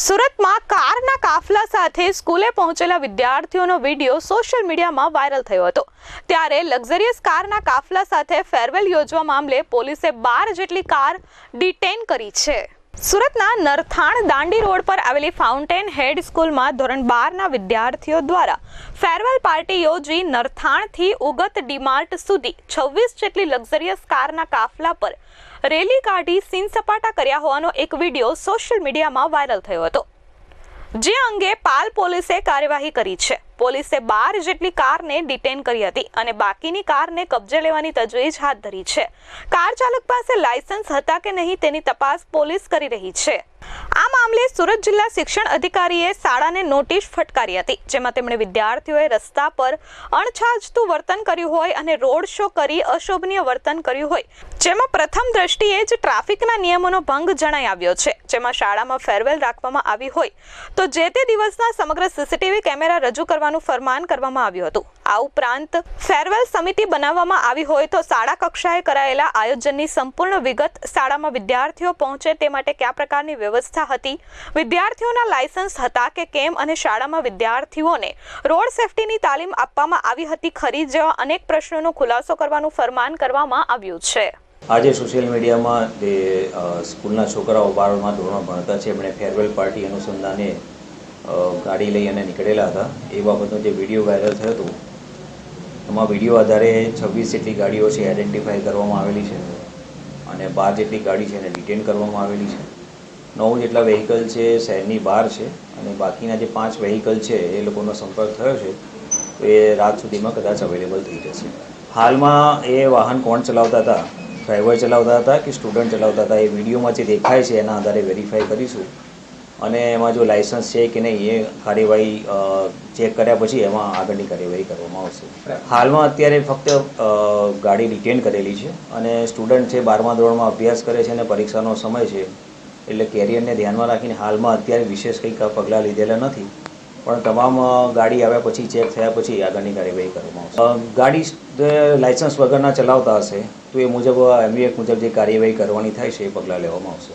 સુરતમાં કારના કાફલા સાથે સ્કૂલે પહોંચેલા વિદ્યાર્થીઓનો વીડિયો સોશિયલ મીડિયામાં વાયરલ થયો હતો. ત્યારે લક્ઝરિયસ કારના કાફલા સાથે ફેરવેલ યોજવા મામલે પોલીસે બાર જેટલી કાર ડિટેન કરી છે. સુરતના નરથાણ દાંડી રોડ પર આવેલી ફાઉન્ટેન હેડ સ્કૂલમાં ધોરણ બારના વિદ્યાર્થીઓ દ્વારા ફેરવેલ પાર્ટી યોજી નરથાણથી ઉગત ડીમાર્ટ સુધી છવ્વીસ જેટલી લક્ઝરિયસ કારના કાફલા પર રેલી કાઢી સીન સપાટા કર્યા હોવાનો એક વીડિયો સોશિયલ મીડિયામાં વાયરલ થયો હતો. જે અંગે પાલ પોલીસે કાર્યવાહી કરી છે. પોલીસે બાર જેટલી કારને ડિટેન કરી હતી અને બાકીની કારને કબજે લેવાની તજવીજ હાથ ધરી છે. કાર ચાલક પાસે લાયસન્સ હતા કે નહીં તેની તપાસ પોલીસ કરી રહી છે. આ મામલે સુરત જિલ્લા શિક્ષણ અધિકારીએ શાળાને નોટિસ ફટકારી હતી, જેમાં તેમણે વિદ્યાર્થીઓએ રસ્તા પર અણછાજતું વર્તન કર્યું હોય અને રોડ શો કરી અશોભનીય વર્તન કર્યું હોય. જેમાં પ્રથમ દ્રષ્ટિએ જ ટ્રાફિકના નિયમોનો ભંગ જણાઈ આવ્યો છે, જેમાં શાળામાં ફેરવેલ રાખવામાં આવી હોય. તો જે તે દિવસના સમગ્ર સીસીટીવી કેમેરા રજૂ કરવાનું ફરમાન કરવામાં આવ્યું હતું. આ ઉપરાંત ફેરવેલ સમિતિ બનાવવામાં આવી હોય તો શાળા કક્ષાએ કરાયેલા આયોજનની સંપૂર્ણ વિગત શાળામાં વિદ્યાર્થીઓ પહોંચે તે માટે કયા પ્રકારની વ્યવસ્થા હતી, વિદ્યાર્થીઓના લાયસન્સ હતા કે કેમ અને શાળામાં વિદ્યાર્થીઓને રોડ સેફટીની તાલીમ આપવામાં આવી હતી ખરી જેવા અનેક પ્રશ્નોનો ખુલાસો કરવાનું ફરમાન કરવામાં આવ્યું છે. આજે સોશિયલ મીડિયામાં જે સ્કૂલના છોકરાઓ બારમાં ધોરણ ભણતા છે, એમણે ફેરવેલ પાર્ટી અનુસંધાને ગાડી લઈ અને નીકળેલા હતા. એ બાબતનો જે વીડિયો વાયરલ થયો હતો, એમાં વીડિયો આધારે છવ્વીસ જેટલી ગાડીઓ છે આઈડેન્ટિફાઈ કરવામાં આવેલી છે અને બાર જેટલી ગાડી છે એને ડિટેન કરવામાં આવેલી છે. નવ જેટલા વેહિકલ છે, શહેરની બહાર છે અને બાકીના જે પાંચ વેહિકલ છે, એ લોકોનો સંપર્ક થયો છે, તો એ રાત સુધીમાં કદાચ અવેલેબલ થઈ જશે. હાલમાં એ વાહન કોણ ચલાવતા હતા? ડ્રાઈવર ચલાવતા હતા કે સ્ટુડન્ટ ચલાવતા હતા? એ વિડીયોમાં જે દેખાય છે, એના આધારે વેરીફાઈ કરીશું. અને એમાં જો લાયસન્સ છે કે નહીં એ કાર્યવાહી ચેક કર્યા પછી એમાં આગળની કાર્યવાહી કરવામાં આવશે. હાલમાં અત્યારે ફક્ત ગાડી ડિટેન કરેલી છે અને સ્ટુડન્ટ છે બારમા ધોરણમાં અભ્યાસ કરે છે અને પરીક્ષાનો સમય છે એટલે કેરિયરને ધ્યાનમાં રાખીને હાલમાં અત્યારે વિશેષ કંઈક પગલાં લીધેલા નથી પણ તમામ ગાડી આવ્યા પછી ચેક થયા પછી આગળની કાર્યવાહી કરવામાં આવશે. ગાડી લાયસન્સ વગરના ચલાવતા હશે તો એ મુજબ એમવીએક મુજબ જે કાર્યવાહી કરવાની થાય છે એ પગલાં લેવામાં આવશે.